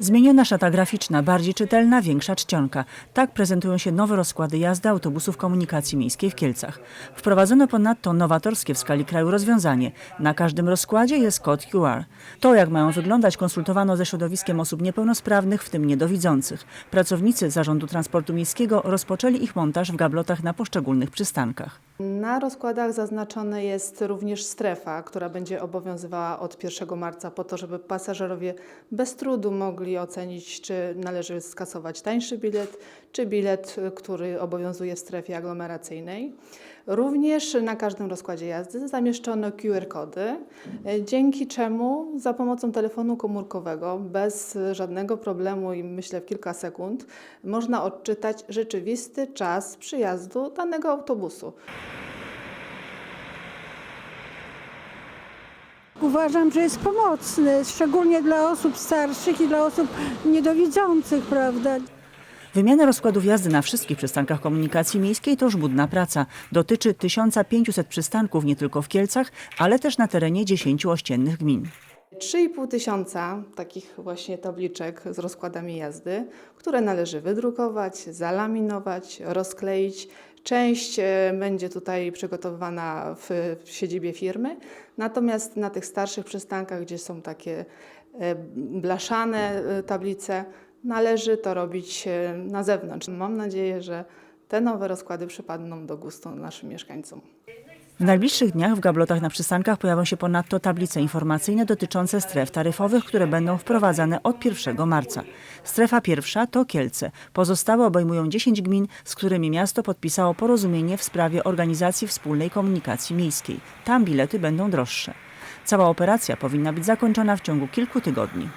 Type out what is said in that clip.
Zmieniona szata graficzna, bardziej czytelna, większa czcionka. Tak prezentują się nowe rozkłady jazdy autobusów komunikacji miejskiej w Kielcach. Wprowadzono ponadto nowatorskie w skali kraju rozwiązanie. Na każdym rozkładzie jest kod QR. To, jak mają wyglądać, konsultowano ze środowiskiem osób niepełnosprawnych, w tym niedowidzących. Pracownicy Zarządu Transportu Miejskiego rozpoczęli ich montaż w gablotach na poszczególnych przystankach. Na rozkładach zaznaczona jest również strefa, która będzie obowiązywała od 1 marca po to, żeby pasażerowie bez trudu mogli ocenić, czy należy skasować tańszy bilet, czy bilet, który obowiązuje w strefie aglomeracyjnej. Również na każdym rozkładzie jazdy zamieszczono QR-kody, dzięki czemu za pomocą telefonu komórkowego bez żadnego problemu i myślę w kilka sekund można odczytać rzeczywisty czas przyjazdu danego autobusu. Uważam, że jest pomocny, szczególnie dla osób starszych i dla osób niedowidzących, prawda? Wymiana rozkładów jazdy na wszystkich przystankach komunikacji miejskiej to żmudna praca. Dotyczy 1500 przystanków nie tylko w Kielcach, ale też na terenie 10 ościennych gmin. 3,5 tysiąca takich właśnie tabliczek z rozkładami jazdy, które należy wydrukować, zalaminować, rozkleić. Część e, będzie tutaj przygotowywana w, siedzibie firmy, natomiast na tych starszych przystankach, gdzie są takie e, blaszane e, tablice, należy to robić na zewnątrz. Mam nadzieję, że te nowe rozkłady przypadną do gustu naszym mieszkańcom. W najbliższych dniach w gablotach na przystankach pojawią się ponadto tablice informacyjne dotyczące stref taryfowych, które będą wprowadzane od 1 marca. Strefa pierwsza to Kielce. Pozostałe obejmują 10 gmin, z którymi miasto podpisało porozumienie w sprawie organizacji wspólnej komunikacji miejskiej. Tam bilety będą droższe. Cała operacja powinna być zakończona w ciągu kilku tygodni.